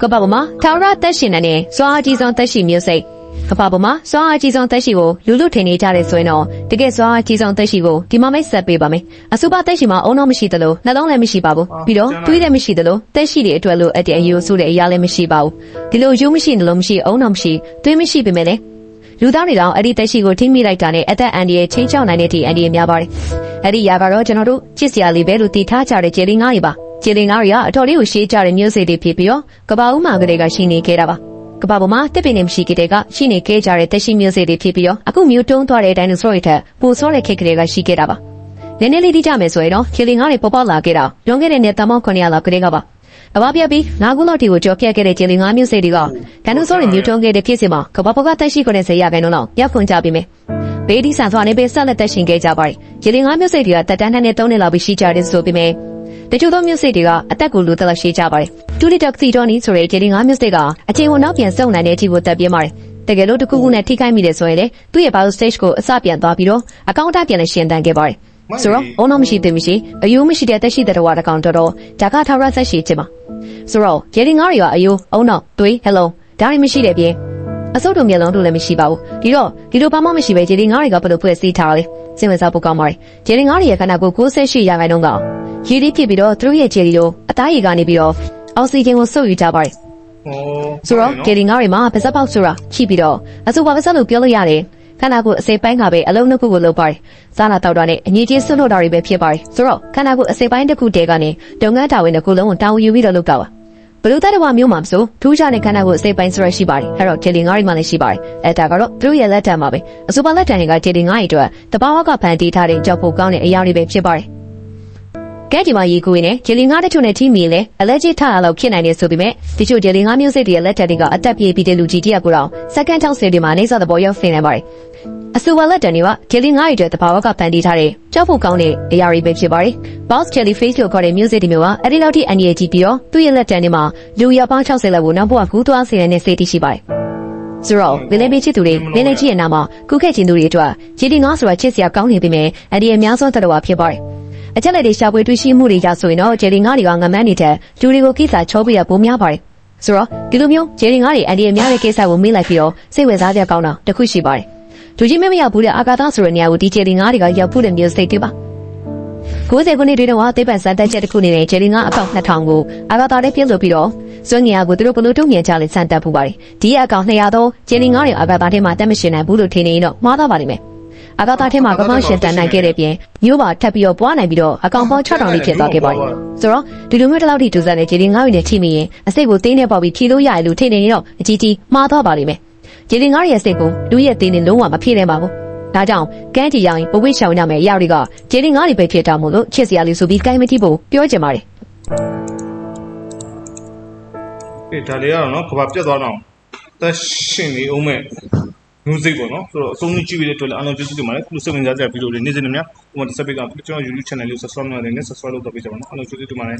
ကပ္ပပေါ်မှာထာဝရသက်ရှင်တဲ့နဲ့စွာအားကြီးဆုံးသက်ရှိမျိုးစိတ်ကပ္ပပေါ်မှာစွာအားကြီးဆုံးသက်ရှိကိုလူလူထင်နေကြတယ်ဆိုရင်တော့တကယ်စွာအားကြီးဆုံးသက်ရှိကိုဒီမှာမိတ်ဆက်ပေးပါမယ်အစူပါသက်ရှိမှာအုံတော့မရှိသလိုနှလုံးလည်းမရှိပါဘူးပြီးတော့တွေးလည်းမရှိသလိုသက်ရှိတွေအတွက်လို့အတဲ့အယူဆိုတဲ့အရာလည်းမရှိပါဘူးဒီလိုယူမရှိနှလုံးမရှိအုံတော့မရှိတွေးမရှိပေမဲ့လည်းလူသားတွေတော့အဲ့ဒီတက်ရှိကိုထိမိလိုက်တာနဲ့အသက်အန္တရာယ်ချင်းချောက်နိုင်တဲ့အထိအန္တရာယ်များပါတယ်။အဲ့ဒီຢာကတော့ကျွန်တော်တို့ချစ်စရာလေးပဲလို့တည်ထားကြတဲ့ဂျယ်လီငါးတွေပါ။ ဂျယ်လီငါးတွေကအတော်လေးကိုရှေးကြတဲ့မျိုးစေ့တွေဖြစ်ပြီးတော့ကဘာဦးမာကလေးကရှိနေခဲ့တာပါ။ကဘာပေါ်မှာတစ်ပင်နေမရှိခဲ့တဲ့ကရှိနေခဲ့ကြတဲ့တက်ရှိမျိုးစေ့တွေဖြစ်ပြီးတော့အခုမျိုးတုံးသွားတဲ့ဒိုင်နိုဆောတွေထက်ပိုဆောတဲ့ခေတ်ကလေးကရှိခဲ့တာပါ။နည်းနည်းလေးတိကျမယ်ဆိုရင်တော့ဂျယ်လီငါးတွေပေါ်ပေါက်လာခဲ့တာလွန်ခဲ့တဲ့နှစ်တမောက်900လောက်ကလေးကပါ။အဘပြပြီးငါးခုလောက်တီကိုကြော်ပြတ်ခဲ့တဲ့ဂျယ်လီငါးမျိုးစေ့တွေကဒိုင်နိုဆောတွေမျိုးတုံးခဲ့တဲ့ဖြစ်စဉ်မှာကဘာပေါ်ကတက်ရှိကိုတဲ့ဇေယျကန်တော့ရောက်ခွင့်ကြပြီမယ်။ဘေးဒီဆန်စွာနေပေးဆက်လက်သက်ရှင်ခဲ့ကြပါတယ်။ဂျယ်လီငါးမျိုးစေ့တွေကတက်တန်းနဲ့3နှစ်လောက်ပြီးရှိကြတယ်ဆိုပေမဲ့ တချို့သောမျိုးစေ့တွေကအသက်ကိုလူသက်လောက်ရှိကြပါတယ်။တူလီတက်စီတော်နီဆိုတဲ့ဂျယ်လီငါးမျိုးစေ့ကအချိန်ကိုနောက်ပြန်စုံနိုင်တဲ့အထိကိုတက်ပြင်းပါတယ်။တကယ်လို့တစ်ခုခုနဲ့ထိခိုက်မိတယ်ဆိုရင်လေသူ့ရဲ့ bio stage ကိုအစပြန်သွားပြီးတော့အကောင့်အပြန်လည်းရှင်းတန်းခဲ့ပါတယ်။ဆိုတော့အုံတော့မရှိသေးမရှိအယိုးမရှိတဲ့သက်ရှိတဲ့တော်တကောင်တော်တော်ဒါကထာဝရသက်ရှိခြင်းပါ။ဆိုတော့ဂျယ်လီငါးတွေကအယိုးအုံတော့သွေးဟယ်လိုဒါတွေမရှိတဲ့ပြင်အစုပ်တို့မျက်လုံးတို့လည်းမရှိပါဘူးဒီတော့ဒီလိုဘာမှမရှိပဲဂျယ်လီငါးတွေကဘယ်လိုဖွဲ့စည်းထားလဲစိတ်ဝင်စားဖို့ကောင်းပါတယ်ဂျယ်လီငါးတွေရဲ့ခန္ဓာကိုယ်68ရာခိုင်နှုန်းကရည် ရည်ဖြစ်ပြီးတော့သူတို့ရဲ့ဂျယ်လီတို့အသားရည်ကနေပြီးတော့အောက်ဆီဂျင်ကိုစုပ်ယူကြပါတယ်ဟောဆိုတော့ဂျယ်လီငါးတွေမှာပါဇက်ပေါက်ဆိုတာချိပြီးတော့အစုပါပါဇက်လို့ပြောလို့ရတယ်ခန္ဓာကိုယ်အစိပ်ပိုင်းကပဲအလုံးနှစ်ခုကိုလုပ်ပါတယ်စားနာတောက်တာနဲ့အငြိချင်းဆွလို့တာတွေပဲဖြစ်ပါတယ်ဆိုတော့ခန္ဓာကိုယ်အစိပ်ပိုင်းတစ်ခုတည်းကနေတုံငန်းတာဝန်တစ်ခုလုံးကိုတာဝန်ယူပြီးတော့လုပ်တာပါဘလူးတဲ့တဝမျိုးမှာမဆိုထူးခြားတဲ့ခန္ဓာကိုယ်အစိပ်ပိုင်းဆိုရရှိပါတယ်အဲ့တော့ဂျယ်လီငါးတွေမှလည်းရှိပါတယ်အဲဒါကတော့သူတို့ရဲ့လက်ထံမှာပဲအစုပါလက်ထံတွေကဂျယ်လီငါးတွေအတွက်တဘာဝကဖန်တီးထားတဲ့ကြောက်ဖို့ကောင်းတဲ့အရာတွေပဲဖြစ်ပါတယ် ကဲဒီမှာရေကူရင်းနဲ့ဂျယ်လီငါးတချို့နဲ့ထိမီလဲအလက်ကြီးထရလောက်ဖြစ်နိုင်တယ်ဆိုပေမဲ့တချို့ဂျယ်လီငါးမျိုးစိတ်တွေရဲ့လက်ထက်တွေကအတက်ပြေးပြီးတဲ့လူကြီးတယောက်ကိုတော့စက္ကန့်60တွေမှာနေစားသဘောရောက်နေနိုင်ပါတယ်။အဆိုပါလက်တန်တွေကဂျယ်လီငါးတွေတဘာဝကဖန်တီးထားတဲ့ကြောက်ဖို့ကောင်းတဲ့အရာတွေပဲဖြစ်ပါတယ်။ Boss Jellyfish လို့ခေါ်တဲ့မျိုးစိတ်တွေမျိုးကအဲ့ဒီလောက်ထိအန်ဒီရဲ့ကြီးပြီးတော့သူ့ရဲ့လက်တန်တွေမှာလူရပေါင်း60လောက်ကိုနောက်ဘဝကူးသွားစေတဲ့စိတ်တရှိပါတယ်။ဆိုတော့ဗီလင်ဘေးချစ်သူတွေဗီလင်ကြီးရဲ့နာမှာကုခဲ့ခြင်းသူတွေအတွက်ဂျယ်လီငါးဆိုတာချစ်စရာကောင်းနေပေမဲ့အဲ့ဒီအများဆုံးတတော်ဖြစ်ပါတယ်။ အချက်လက်တွေရှာဖွေတွေ့ရှိမှုတွေကြဆိုရင်တော့ဂျယ်လီငါးတွေကငမန်းနေတဲ့လူတွေကိုကိစ္စချောပြီးရပုံများပါတယ်။ဆိုတော့ဒီလိုမျိုးဂျယ်လီငါးတွေအန်ဒီအများရဲ့ကိစ္စကိုမေးလိုက်ပြီးတော့စိတ်ဝင်စားစရာကောင်းတာတစ်ခုရှိပါတယ်။လူကြီးမမရောက်ဘူးတဲ့အာကာသဆိုတဲ့နေရာကိုဒီဂျယ်လီငါးတွေကရောက်ဖို့တဲ့မျိုးစိတ်တွေပါ။90ခုနှစ်တွေတော့သိပ္ပံစမ်းသပ်ချက်တစ်ခုနေတဲ့ဂျယ်လီငါးအကောင့်2000ကိုအာကာသထဲပြည့်လို့ပြီးတော့စွန့်ငင်ရကိုသူတို့ဘလို့တုံ့ပြန်ကြလဲစမ်းသပ်ဖို့ပါတယ်။ဒီအကောင့်200တော့ဂျယ်လီငါးတွေအာကာသထဲမှာတက်မရှင်နိုင်ဘူးလို့ထင်နေရင်တော့မှားသွားပါလိမ့်မယ်။ အကာတာထဲမှာကမောင်ရှင်တန်နိုင်ခဲ့တဲ့ပြင်မျိုးပါထပ်ပြီးတော့ပွားနိုင်ပြီးတော့အကောင်ပေါင်း6000လေးဖြစ်သွားခဲ့ပါတယ်။ဆိုတော့ဒီလိုမျိုးတစ်လောက်ထိဒူဇန်နဲ့ဂျီလီငါးရီနဲ့ထိမိရင်အစိတ်ကိုသေးနေပေါက်ပြီးဖြီလို့ရရလို့ထိနေရင်တော့အကြီးကြီးမှားသွားပါလိမ့်မယ်။ဂျီလီငါးရီရဲ့စိတ်ကိုလူရဲ့သေးနေလုံးဝမဖြည့်နိုင်ပါဘူး။ဒါကြောင့်ကန်းကြီးရောင်ရင်ပဝိရှောင်ရမယ်အရာတွေကဂျီလီငါးရီပဲဖြစ်တာမို့လို့ချစ်စရာလေးဆိုပြီးကိုင်းမတိဖို့ပြောချင်ပါတယ်အေးဒါလေးကတော့နော်ကဘာပြတ်သွားတော့သက်ရှင်နေအောင်မဲ့ မျိုးစိတ်ပေါ့နော်ဆိုတော့အဆုံးကြီးကြည့်ပြီးတဲ့အတွက်လည်းအားလုံးကျေးဇူးတင်ပါတယ်ခုလိုစိတ်ဝင်စားကြတဲ့ဗီဒီယိုလေးနေ့စဉ်နဲ့များဥပမာတစ်စက်ပိတ်ကကျွန်တော် YouTube channel လေးကို subscribe လုပ်နေတယ် subscribe လုပ်တော့ပေးကြပါနော်အားလုံးကျေးဇူးတင်ပါတယ်